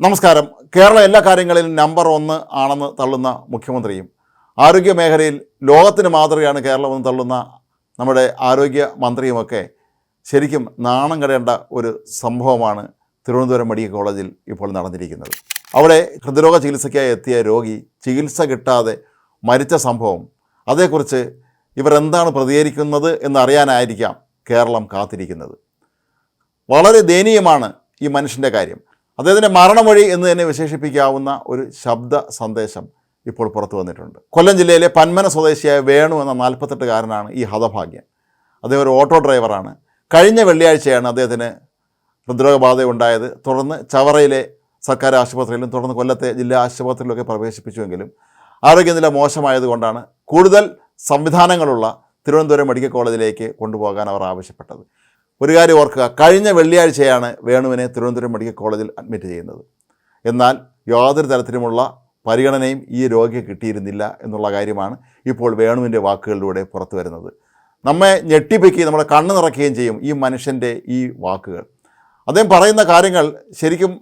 നമസ്കാരം. കേരളം എല്ലാ കാര്യങ്ങളിലും നമ്പർ ഒന്ന് ആണെന്ന് തള്ളുന്ന മുഖ്യമന്ത്രിയും ആരോഗ്യ മേഖലയിൽ ലോകത്തിന് മാതൃകയാണ് കേരളമെന്ന് തള്ളുന്ന നമ്മുടെ ആരോഗ്യ മന്ത്രിയുമൊക്കെ ശരിക്കും നാണം കടേണ്ട ഒരു സംഭവമാണ് തിരുവനന്തപുരം മെഡിക്കൽ കോളേജിൽ ഇപ്പോൾ നടന്നിരിക്കുന്നത്. അവിടെ ഹൃദ്രോഗ ചികിത്സയ്ക്കായി എത്തിയ രോഗി ചികിത്സ കിട്ടാതെ മരിച്ച സംഭവം അതേക്കുറിച്ച് ഇവരെന്താണ് പ്രതികരിക്കുന്നത് എന്നറിയാനായിരിക്കാം കേരളം കാത്തിരിക്കുന്നത്. വളരെ ദയനീയമാണ് ഈ മനുഷ്യന്റെ കാര്യം. അദ്ദേഹത്തിന്റെ മരണമൊഴി എന്ന് തന്നെ വിശേഷിപ്പിക്കാവുന്ന ഒരു ശബ്ദ സന്ദേശം ഇപ്പോൾ പുറത്തു വന്നിട്ടുണ്ട്. കൊല്ലം ജില്ലയിലെ പന്മന സ്വദേശിയായ വേണു എന്ന നാൽപ്പത്തെട്ടുകാരനാണ് ഈ ഹതഭാഗ്യൻ. അദ്ദേഹം ഒരു ഓട്ടോ ഡ്രൈവറാണ്. കഴിഞ്ഞ വെള്ളിയാഴ്ചയാണ് അദ്ദേഹത്തിന് ഹൃദ്രോഗബാധ ഉണ്ടായത് തുടർന്ന് ചവറയിലെ സർക്കാർ ആശുപത്രിയിലും തുടർന്ന് കൊല്ലത്തെ ജില്ലാ ആശുപത്രിയിലൊക്കെ പ്രവേശിപ്പിച്ചുവെങ്കിലും ആരോഗ്യനില മോശമായതുകൊണ്ടാണ് കൂടുതൽ സംവിധാനങ്ങളുള്ള തിരുവനന്തപുരം മെഡിക്കൽ കോളേജിലേക്ക് കൊണ്ടുപോകാൻ അവർ ആവശ്യപ്പെട്ടത്. ഒരു കാര്യം ഓർക്കുക കഴിഞ്ഞ വെള്ളിയാഴ്ചയാണ് വേണുവിനെ തിരുവനന്തപുരം മെഡിക്കൽ കോളേജിൽ അഡ്മിറ്റ് ചെയ്യുന്നത്. എന്നാൽ യാതൊരു തരത്തിലുമുള്ള പരിഗണനയും ഈ രോഗിക്ക് കിട്ടിയിരുന്നില്ല എന്നുള്ള കാര്യമാണ് ഇപ്പോൾ വേണുവിന്റെ വാക്കുകളിലൂടെ പുറത്തു വരുന്നത്. നമ്മെ ഞെട്ടിപ്പിക്കുകയും നമ്മുടെ കണ്ണ് നിറയ്ക്കുകയും ചെയ്യും ഈ മനുഷ്യന്റെ ഈ വാക്കുകൾ. അദ്ദേഹം പറയുന്ന കാര്യങ്ങൾ ശരിക്കും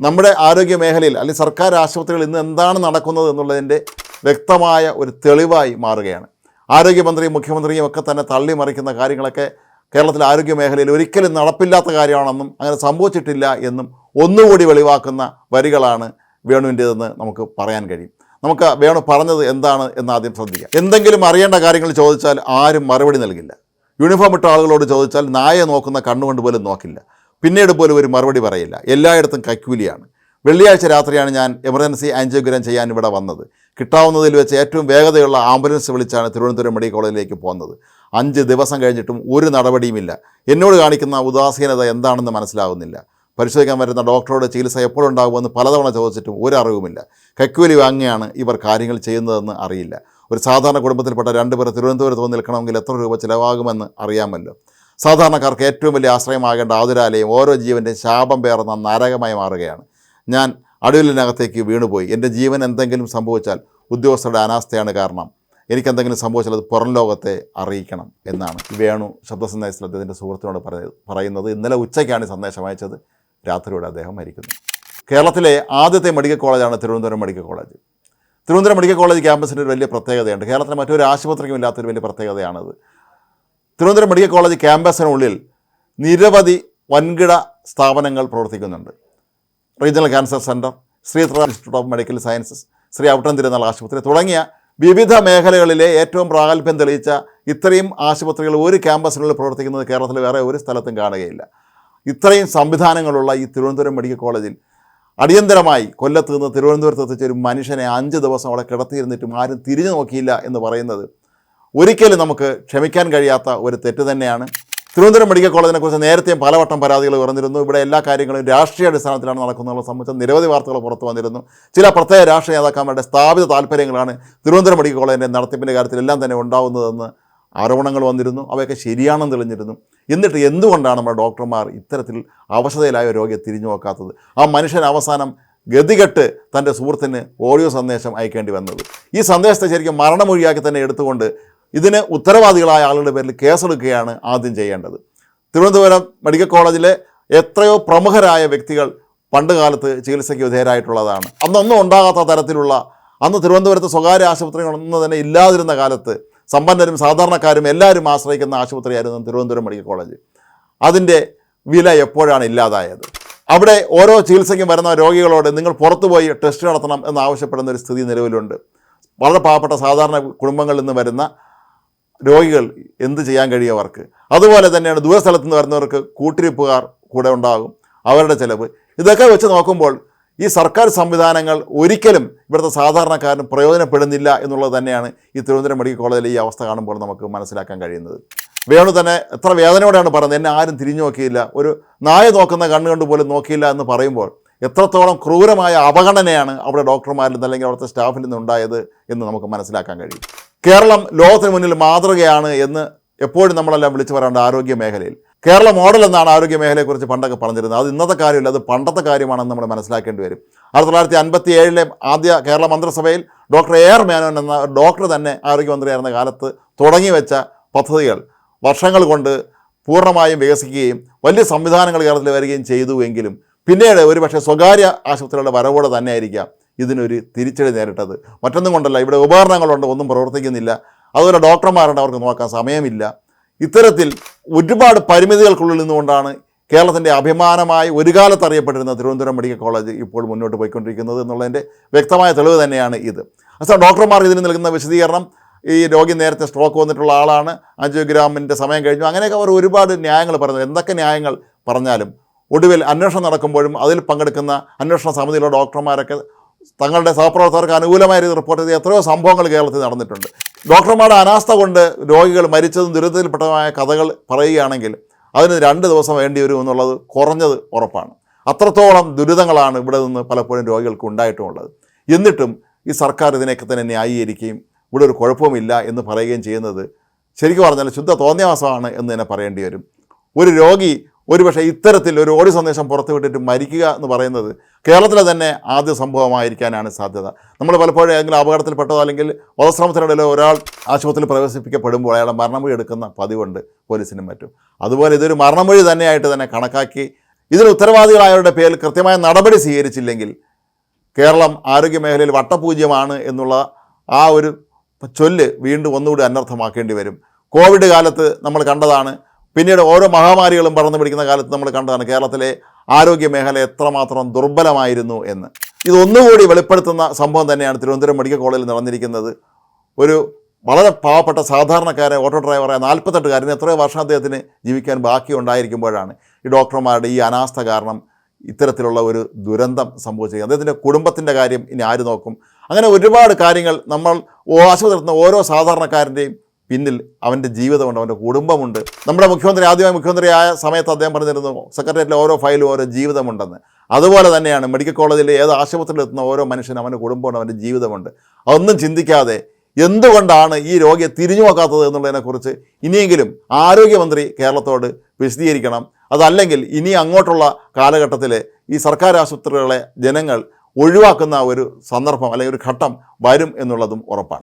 നമ്മുടെ ആരോഗ്യ മേഖലയിൽ അല്ലെങ്കിൽ സർക്കാർ ആശുപത്രികളിൽ ഇന്ന് എന്താണ് നടക്കുന്നത് എന്നുള്ളതിന്റെ വ്യക്തമായ ഒരു തെളിവായി മാറുകയാണ്. ആരോഗ്യമന്ത്രിയും മുഖ്യമന്ത്രിയും ഒക്കെ തന്നെ തള്ളി മറിക്കുന്ന കാര്യങ്ങളൊക്കെ കേരളത്തിലെ ആരോഗ്യ മേഖലയിൽ ഒരിക്കലും നടപ്പില്ലാത്ത കാര്യമാണെന്നും അങ്ങനെ സംഭവിച്ചിട്ടില്ല എന്നും ഒന്നുകൂടി വെളിവാക്കുന്ന വരികളാണ് വേണുവിന്റേതെന്ന് നമുക്ക് പറയാൻ കഴിയും. നമുക്ക് വേണു പറഞ്ഞത് എന്താണ് എന്ന് ആദ്യം ശ്രദ്ധിക്കാം. എന്തെങ്കിലും അറിയേണ്ട കാര്യങ്ങൾ ചോദിച്ചാൽ ആരും മറുപടി നൽകില്ല. യൂണിഫോം ഇട്ട ആളുകളോട് ചോദിച്ചാൽ നായ നോക്കുന്ന കണ്ണുകൊണ്ട് പോലും നോക്കില്ല. പിന്നീട് പോലും ഒരു മറുപടി പറയില്ല. എല്ലായിടത്തും കൈക്കൂലിയാണ്. വെള്ളിയാഴ്ച രാത്രിയാണ് ഞാൻ എമർജൻസി ആൻജിയോഗ്രാം ചെയ്യാൻ ഇവിടെ വന്നത്. കിട്ടാവുന്നതിൽ വെച്ച് ഏറ്റവും വേഗതയുള്ള ആംബുലൻസ് വിളിച്ചാണ് തിരുവനന്തപുരം മെഡിക്കൽ കോളേജിലേക്ക് പോകുന്നത്. അഞ്ച് ദിവസം കഴിഞ്ഞിട്ടും ഒരു നടപടിയുമില്ല. എന്നോട് കാണിക്കുന്ന ഉദാസീനത എന്താണെന്ന് മനസ്സിലാകുന്നില്ല പരിശോധിക്കാൻ വരുന്ന ഡോക്ടറുടെ ചികിത്സ എപ്പോഴുണ്ടാകുമെന്ന് പലതവണ ചോദിച്ചിട്ടും ഒരു അറിവുമില്ല. കൈക്കൂലി വാങ്ങിയാണ് ഇവർ കാര്യങ്ങൾ ചെയ്യുന്നതെന്ന് അറിയില്ല. ഒരു സാധാരണ കുടുംബത്തിൽപ്പെട്ട രണ്ടുപേർ തിരുവനന്തപുരത്ത് വന്ന് നിൽക്കണമെങ്കിൽ എത്ര രൂപ ചിലവാകുമെന്ന് അറിയാമല്ലോ. സാധാരണക്കാർക്ക് ഏറ്റവും വലിയ ആശ്രയമാകേണ്ട ആതുരാലയം ഓരോ ജീവന്റെയും ശാപം പേർന്ന നരകമായി മാറുകയാണ്. ഞാൻ അടിവിലിനകത്തേക്ക് വീണുപോയി. എന്റെ ജീവൻ എന്തെങ്കിലും സംഭവിച്ചാൽ ഉദ്യോഗസ്ഥരുടെ അനാസ്ഥയാണ് കാരണം. എനിക്കെന്തെങ്കിലും സംഭവിച്ചാൽ അത് പുറം ലോകത്തെ അറിയിക്കണം എന്നാണ്. വേണു ശബ്ദസന്ദേശത്തിൽ അദ്ദേഹത്തിന്റെ സുഹൃത്തിനോട് പറയുന്നത്. ഇന്നലെ ഉച്ചയ്ക്കാണ് സന്ദേശം അയച്ചത്. രാത്രിയോടെ അദ്ദേഹം മരിക്കുന്നു. കേരളത്തിലെ ആദ്യത്തെ മെഡിക്കൽ കോളേജാണ് Thiruvananthapuram medical college. Thiruvananthapuram medical college ക്യാമ്പസിന്റെ ഒരു വലിയ പ്രത്യേകതയുണ്ട്. കേരളത്തിലെ മറ്റൊരു ആശുപത്രിക്കും ഇല്ലാത്തൊരു വലിയ പ്രത്യേകതയാണത്. തിരുവനന്തപുരം മെഡിക്കൽ കോളേജ് ക്യാമ്പസിനുള്ളിൽ നിരവധി വൻകിട സ്ഥാപനങ്ങൾ പ്രവർത്തിക്കുന്നുണ്ട്. Regional cancer centre Sree institute of medical sciences Sree ഔട്ടം Thirunal ആശുപത്രി തുടങ്ങിയ വിവിധ മേഖലകളിലെ ഏറ്റവും പ്രാഗൽഭ്യം തെളിയിച്ച ഇത്രയും ആശുപത്രികൾ ഒരു ക്യാമ്പസിനുള്ളിൽ പ്രവർത്തിക്കുന്നത് കേരളത്തിൽ വേറെ ഒരു സ്ഥലത്തും കാണുകയില്ല. ഇത്രയും സംവിധാനങ്ങളുള്ള ഈ തിരുവനന്തപുരം മെഡിക്കൽ കോളേജിൽ അടിയന്തരമായി കൊല്ലത്ത് നിന്ന് തിരുവനന്തപുരത്ത് എത്തിച്ച ഒരു മനുഷ്യനെ അഞ്ച് ദിവസം അവിടെ കിടത്തിയിരുന്നിട്ടും ആരും തിരിഞ്ഞു നോക്കിയില്ല എന്ന് പറയുന്നത് ഒരിക്കലും നമുക്ക് ക്ഷമിക്കാൻ കഴിയാത്ത ഒരു തെറ്റ് തന്നെയാണ്. തിരുവനന്തപുരം മെഡിക്കൽ കോളേജിനെ കുറിച്ച് നേരത്തെയും പലവട്ടം പരാതികൾ ഉയർന്നിരുന്നു. ഇവിടെ എല്ലാ കാര്യങ്ങളും രാഷ്ട്രീയ അടിസ്ഥാനത്തിലാണ് നടക്കുന്നതെന്ന് സംബന്ധിച്ച് നിരവധി വാർത്തകൾ പുറത്തു വന്നിരുന്നു. ചില പ്രത്യേക രാഷ്ട്രീയ നേതാക്കന്മാരുടെ സ്ഥാപിത താല്പര്യങ്ങളാണ് തിരുവനന്തപുരം മെഡിക്കൽ കോളേജിന്റെ നടത്തിപ്പിന്റെ കാര്യത്തിൽ എല്ലാം തന്നെ ഉണ്ടാകുന്നതെന്ന് ആരോപണങ്ങൾ വന്നിരുന്നു. അവയൊക്കെ ശരിയാണെന്ന് തെളിഞ്ഞിരുന്നു. എന്നിട്ട് എന്തുകൊണ്ടാണ് നമ്മുടെ ഡോക്ടർമാർ ഇത്തരത്തിൽ അവശതയിലായ രോഗിയെ തിരിഞ്ഞു നോക്കാത്തത്? ആ മനുഷ്യൻ അവസാനം ഗതികെട്ട് തന്റെ സുഹൃത്തിന് ഓഡിയോ സന്ദേശം അയക്കേണ്ടി വന്നത്. ഈ സന്ദേശത്തെ ശരിക്കും മരണമൊഴിയാക്കി തന്നെ എടുത്തുകൊണ്ട് ഇതിന് ഉത്തരവാദികളായ ആളുകളുടെ പേരിൽ കേസെടുക്കുകയാണ് ആദ്യം ചെയ്യേണ്ടത്. തിരുവനന്തപുരം മെഡിക്കൽ കോളേജിലെ എത്രയോ പ്രമുഖരായ വ്യക്തികൾ പണ്ട് കാലത്ത് ചികിത്സയ്ക്ക് വിധേയരായിട്ടുള്ളതാണ്. അന്നൊന്നും ഉണ്ടാകാത്ത തരത്തിലുള്ള അന്ന് തിരുവനന്തപുരത്ത് സ്വകാര്യ ആശുപത്രികളൊന്നും തന്നെ ഇല്ലാതിരുന്ന കാലത്ത് സമ്പന്നരും സാധാരണക്കാരും എല്ലാവരും ആശ്രയിക്കുന്ന ആശുപത്രിയായിരുന്നു തിരുവനന്തപുരം മെഡിക്കൽ കോളേജ്. അതിന്റെ വില എപ്പോഴാണ് ഇല്ലാതായത്? അവിടെ ഓരോ ചികിത്സയ്ക്കും വരുന്ന രോഗികളോട് നിങ്ങൾ പുറത്തുപോയി ടെസ്റ്റ് നടത്തണം എന്ന് ആവശ്യപ്പെടുന്ന ഒരു സ്ഥിതി നിലവിലുണ്ട്. വളരെ പാവപ്പെട്ട സാധാരണ കുടുംബങ്ങളിൽ നിന്ന് വരുന്ന രോഗികൾ എന്ത് ചെയ്യാൻ കഴിയവർക്ക് അതുപോലെ തന്നെയാണ് ദൂരസ്ഥലത്ത് നിന്ന് വരുന്നവർക്ക് കൂട്ടിരിപ്പുകാർ കൂടെ ഉണ്ടാകും അവരുടെ ചിലവ്. ഇതൊക്കെ വെച്ച് നോക്കുമ്പോൾ ഈ സർക്കാർ സംവിധാനങ്ങൾ ഒരിക്കലും ഇവിടുത്തെ സാധാരണക്കാരന് പ്രയോജനപ്പെടുന്നില്ല എന്നുള്ളത് തന്നെയാണ് ഈ തിരുവനന്തപുരം മെഡിക്കൽ കോളേജിലെ ഈ അവസ്ഥ കാണുമ്പോൾ നമുക്ക് മനസ്സിലാക്കാൻ കഴിയുന്നത്. വേണു തന്നെ എത്ര വേദനയോടെയാണ് പറയുന്നത് എന്നെ ആരും തിരിഞ്ഞു നോക്കിയില്ല ഒരു നായ നോക്കുന്ന കണ്ണുകൊണ്ട് പോലും നോക്കിയില്ല എന്ന് പറയുമ്പോൾ എത്രത്തോളം ക്രൂരമായ അവഗണനയാണ് അവിടെ ഡോക്ടർമാരിൽ നിന്ന് അല്ലെങ്കിൽ അവിടുത്തെ സ്റ്റാഫിൽ നിന്ന് ഉണ്ടായത് എന്ന് നമുക്ക് മനസ്സിലാക്കാൻ കഴിയും. കേരളം ലോകത്തിന് മുന്നിൽ മാതൃകയാണ് എന്ന് എപ്പോഴും നമ്മളെല്ലാം വിളിച്ചു പറയേണ്ട ആരോഗ്യ മേഖലയിൽ. കേരള മോഡൽ എന്നാണ് ആരോഗ്യ മേഖലയെക്കുറിച്ച് പണ്ടൊക്കെ പറഞ്ഞിരുന്നത്. അത് ഇന്നത്തെ കാര്യമില്ല അത് പണ്ടത്തെ കാര്യമാണെന്ന് നമ്മൾ മനസ്സിലാക്കേണ്ടി വരും. ആയിരത്തി തൊള്ളായിരത്തി അൻപത്തി ഏഴിലെ ആദ്യ കേരള മന്ത്രിസഭയിൽ ഡോക്ടർ എ ആർ മേനോൻ എന്ന ഡോക്ടർ തന്നെ ആരോഗ്യമന്ത്രിയായിരുന്ന കാലത്ത് തുടങ്ങി വെച്ച പദ്ധതികൾ വർഷങ്ങൾ കൊണ്ട് പൂർണമായും വികസിക്കുകയും വലിയ സംവിധാനങ്ങൾ കേരളത്തിൽ വരികയും ചെയ്തുവെങ്കിലും പിന്നീട് ഒരുപക്ഷെ സ്വകാര്യ ആശുപത്രികളുടെ വരവോടെ തന്നെ ആയിരിക്കാം ഇതിനൊരു തിരിച്ചടി നേരിട്ടത്. മറ്റൊന്നും കൊണ്ടല്ല ഇവിടെ ഉപകരണങ്ങളുണ്ട് ഒന്നും പ്രവർത്തിക്കുന്നില്ല. അതുപോലെ ഡോക്ടർമാരുണ്ട് അവർക്ക് നോക്കാൻ സമയമില്ല. ഇത്തരത്തിൽ ഒരുപാട് പരിമിതികൾക്കുള്ളിൽ നിന്നുകൊണ്ടാണ് കേരളത്തിന്റെ അഭിമാനമായി ഒരു കാലത്ത് അറിയപ്പെട്ടിരുന്ന തിരുവനന്തപുരം മെഡിക്കൽ കോളേജ് ഇപ്പോൾ മുന്നോട്ട് പോയിക്കൊണ്ടിരിക്കുന്നത് എന്നുള്ളതിന്റെ വ്യക്തമായ തെളിവ് തന്നെയാണ് ഇത്. അസ ഡോക്ടർമാർ ഇതിന് നൽകുന്ന വിശദീകരണം ഈ രോഗി നേരത്തെ സ്ട്രോക്ക് വന്നിട്ടുള്ള ആളാണ് ആൻജിയോഗ്രാമിന്റെ സമയം കഴിഞ്ഞു. അങ്ങനെയൊക്കെ അവർ ഒരുപാട് ന്യായങ്ങൾ പറയുന്നത് എന്തൊക്കെ ന്യായങ്ങൾ പറഞ്ഞാലും ഒടുവിൽ അന്വേഷണം നടക്കുമ്പോഴും അതിൽ പങ്കെടുക്കുന്ന അന്വേഷണ സമിതിയിലെ ഡോക്ടർമാരൊക്കെ തങ്ങളുടെ സഹപ്രവർത്തകർക്ക് അനുകൂലമായ രീതിയിൽ റിപ്പോർട്ട് ചെയ്ത എത്രയോ സംഭവങ്ങൾ കേരളത്തിൽ നടന്നിട്ടുണ്ട്. ഡോക്ടർമാരുടെ അനാസ്ഥ കൊണ്ട് രോഗികൾ മരിച്ചതും ദുരിതത്തിൽപ്പെട്ടതുമായ കഥകൾ പറയുകയാണെങ്കിൽ അതിന് രണ്ട് ദിവസം വേണ്ടി വരും എന്നുള്ളത് കുറഞ്ഞത് ഉറപ്പാണ്. അത്രത്തോളം ദുരിതങ്ങളാണ് ഇവിടെ നിന്ന് പലപ്പോഴും രോഗികൾക്ക് ഉണ്ടായിട്ടുമുള്ളത് എന്നിട്ടും ഈ സർക്കാർ ഇതിനെയൊക്കെ തന്നെ ന്യായീകരിക്കുകയും ഇവിടെ ഒരു കുഴപ്പവുമില്ല എന്ന് പറയുകയും ചെയ്യുന്നത് ശരിക്കും പറഞ്ഞാൽ ശുദ്ധ തോന്നിയവാസമാണ് എന്ന് തന്നെ പറയേണ്ടി വരും. ഒരു രോഗി ഒരുപക്ഷെ ഇത്തരത്തിൽ ഒരു ഓടി സന്ദേശം പുറത്തുവിട്ടിട്ട് മരിക്കുക എന്ന് പറയുന്നത് കേരളത്തിലെ തന്നെ ആദ്യ സംഭവമായിരിക്കാനാണ് സാധ്യത. നമ്മൾ പലപ്പോഴും ഏതെങ്കിലും അപകടത്തിൽപ്പെട്ടതോ അല്ലെങ്കിൽ വധശ്രമത്തിനിടയിൽ ഒരാൾ ആശുപത്രിയിൽ പ്രവേശിപ്പിക്കപ്പെടുമ്പോൾ അയാളെ മരണമൊഴി എടുക്കുന്ന പതിവുണ്ട് പോലീസിനും മറ്റും. അതുപോലെ ഇതൊരു മരണമൊഴി തന്നെയായിട്ട് തന്നെ കണക്കാക്കി ഇതിന് ഉത്തരവാദികളായവരുടെ പേരിൽ കൃത്യമായ നടപടി സ്വീകരിച്ചില്ലെങ്കിൽ കേരളം ആരോഗ്യ മേഖലയിൽ വട്ടപൂജ്യമാണ് എന്നുള്ള ആ ഒരു ചൊല്ല് വീണ്ടും ഒന്നുകൂടി അനർത്ഥമാക്കേണ്ടി വരും. കോവിഡ് കാലത്ത് നമ്മൾ കണ്ടതാണ് പിന്നീട് ഓരോ മഹാമാരികളും പറന്നു പിടിക്കുന്ന കാലത്ത് നമ്മൾ കണ്ടതാണ് കേരളത്തിലെ ആരോഗ്യ മേഖല എത്രമാത്രം ദുർബലമായിരുന്നു എന്ന്. ഇതൊന്നുകൂടി വെളിപ്പെടുത്തുന്ന സംഭവം തന്നെയാണ് തിരുവനന്തപുരം മെഡിക്കൽ കോളേജിൽ നടന്നിരിക്കുന്നത്. ഒരു വളരെ പാവപ്പെട്ട സാധാരണക്കാരെ ഓട്ടോ ഡ്രൈവറായ നാൽപ്പത്തെട്ടുകാരൻ എത്രയോ വർഷം അദ്ദേഹത്തിന് ജീവിക്കാൻ ബാക്കി ഉണ്ടായിരിക്കുമ്പോഴാണ് ഈ ഡോക്ടർമാരുടെ ഈ അനാസ്ഥ കാരണം ഇത്തരത്തിലുള്ള ഒരു ദുരന്തം സംഭവിച്ചത്. അദ്ദേഹത്തിന്റെ കുടുംബത്തിന്റെ കാര്യം ഇനി ആര് നോക്കും? അങ്ങനെ ഒരുപാട് കാര്യങ്ങൾ നമ്മൾ ഓ ആശുപത്രി എത്തുന്ന ഓരോ സാധാരണക്കാരന്റെയും പിന്നിൽ അവന്റെ ജീവിതമുണ്ട് അവന്റെ കുടുംബമുണ്ട്. നമ്മുടെ മുഖ്യമന്ത്രി ആദ്യമായി മുഖ്യമന്ത്രിയായ സമയത്ത് അദ്ദേഹം പറഞ്ഞിരുന്നു സെക്രട്ടേറിയറ്റിലെ ഓരോ ഫയലും ഓരോ ജീവിതമുണ്ടെന്ന്. അതുപോലെ തന്നെയാണ് മെഡിക്കൽ കോളേജിലെ ഏത് ആശുപത്രിയിൽ എത്തുന്ന ഓരോ മനുഷ്യനും അവന്റെ കുടുംബമുണ്ട് അവന്റെ ജീവിതമുണ്ട്. അതൊന്നും ചിന്തിക്കാതെ എന്തുകൊണ്ടാണ് ഈ രോഗിയെ തിരിഞ്ഞു നോക്കാത്തത് എന്നുള്ളതിനെക്കുറിച്ച് ഇനിയെങ്കിലും ആരോഗ്യമന്ത്രി കേരളത്തോട് വിശദീകരിക്കണം. അതല്ലെങ്കിൽ ഇനി അങ്ങോട്ടുള്ള കാലഘട്ടത്തിൽ ഈ സർക്കാർ ആശുപത്രികളെ ജനങ്ങൾ ഒഴിവാക്കുന്ന ഒരു സന്ദർഭം അല്ലെങ്കിൽ ഒരു ഘട്ടം വരും എന്നുള്ളതും ഉറപ്പാണ്.